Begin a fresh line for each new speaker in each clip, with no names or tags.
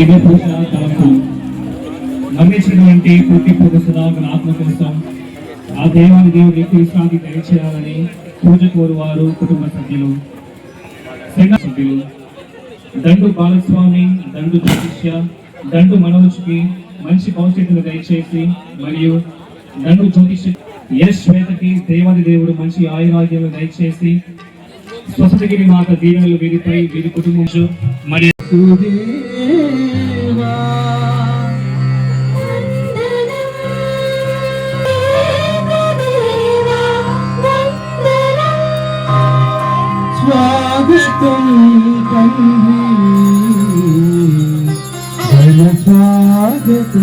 ఇది పూజ తలంపు మరణించినటువంటి పూర్తి పూజ ఆత్మ కోసం ఆ దేవుని దేవుడికి విశ్రాంతి దయచేయాలని పూజ కోరువారు కుటుంబ సభ్యులు. సంఘ సభ్యులు. దండు బాలస్వామి దండు జ్యోతిష్య దండు మనోజ్కి మంచి భవిష్యత్తును దయచేసి మరియు దండు జ్యోతిష్య యశ్ శ్వేతకి దేవాది దేవుడు మంచి ఆయురాగ్యం దయచేసి స్వసతగిరి మాత దీవెనలు వీరిపై వీరి కుటుంబం మరి
స్వాగతం తండ్రి. స్వాగతం.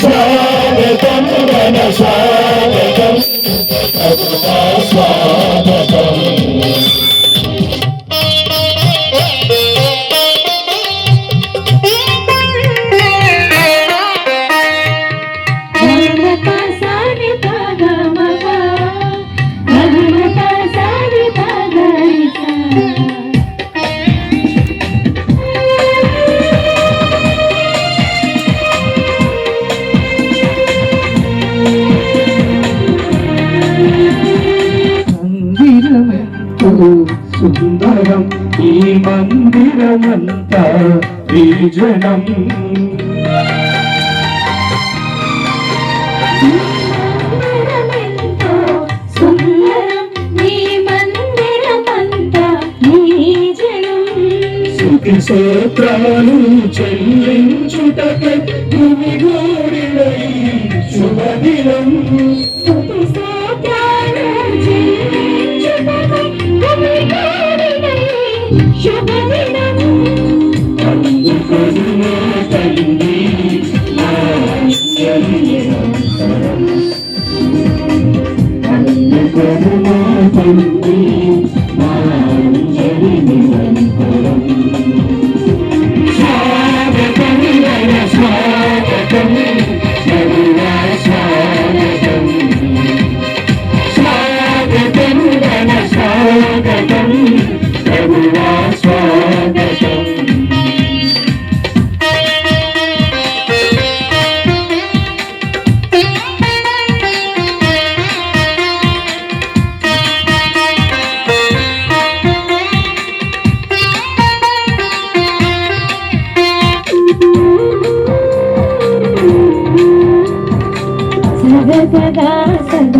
స్వాగతం మన స్వాగతం మందిరమెంతో సుందరం ఈ మందిరమంతా విజనం సూత్రాలు చెల్లించుటకై అందుకొనుమా తండ్రి ಸದಾ
ಸದಾ